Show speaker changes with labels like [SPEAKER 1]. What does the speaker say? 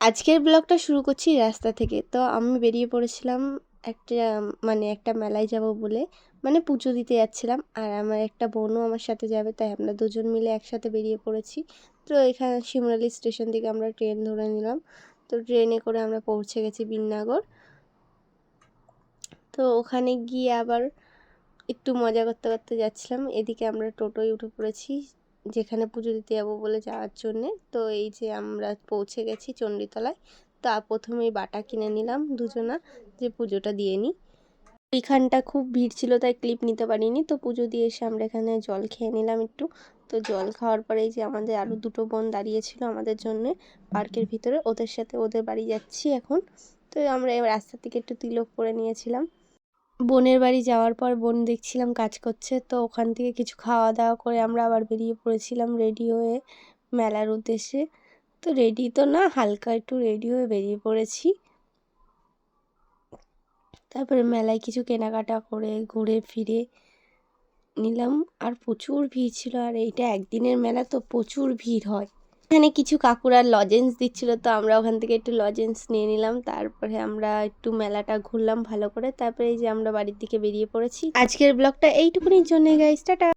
[SPEAKER 1] আজকের ব্লগটা শুরু করছি রাস্তা থেকে। তো আমি বেরিয়ে পড়েছিলাম একটা মানে একটা মেলায় যাব বলে। মানে পুজো দিতে যাচ্ছিলাম। আর আমার একটা বোনও আমার সাথে যাবে, তাই আমরা দুজন মিলে একসাথে বেরিয়ে পড়েছি। তো এখানে শিমরালি স্টেশন থেকে আমরা ট্রেন ধরে নিলাম। তো ট্রেনে করে আমরা পৌঁছে গেছি বিননগর। তো ওখানে গিয়ে আবার একটু মজা করতে করতে যাচ্ছিলাম। এদিকে আমরা টোটোয় উঠে পড়েছি। যেখানে পুজো দিতে যাব বলে যাওয়ার জন্যে। তো এই যে আমরা পৌঁছে গেছি চণ্ডীতলায়, তা প্রথমেই বাটা কিনে নিলাম দুজনা যে পুজোটা দিয়ে নিই ওইখানটা খুব ভিড় ছিল, তাই ক্লিপ নিতে পারিনি। তো পুজো দিয়ে এসে আমরা এখানে জল খেয়ে নিলাম একটু। তো জল খাওয়ার পরে যে আমাদের আরও দুটো বোন দাঁড়িয়েছিল আমাদের জন্যে পার্কের ভিতরে। ওদের সাথে ওদের বাড়ি যাচ্ছি এখন। তো আমরা রাস্তা থেকে একটু তিলক করে নিয়েছিলাম। বোনের বাড়ি যাওয়ার পর বোন দেখছিলাম কাজ করছে, তো ওখান থেকে কিছু খাওয়া দাওয়া করে আমরা আবার বেরিয়ে পড়েছিলাম রেডি হয়ে মেলার উদ্দেশ্যে। তো রেডি তো না, হালকা একটু রেডি হয়ে বেরিয়ে পড়েছি। তারপরে মেলায় কিছু কেনাকাটা করে ঘুরে ফিরে নিলাম। আর প্রচুর ভিড় ছিল, আর এইটা একদিনের মেলা, তো প্রচুর ভিড় হয়। এখানে কিছু কাকুরা লজেন্স দিচ্ছিল, তো আমরা ওখান থেকে একটু লজেন্স নিয়ে নিলাম। তারপরে আমরা একটু মেলাটা ঘুরলাম ভালো করে। তারপরে এই যে আমরা বাড়ির দিকে বেরিয়ে পড়েছি। আজকের ব্লগটা এইটুকুনির জন্য গাইস টাটা!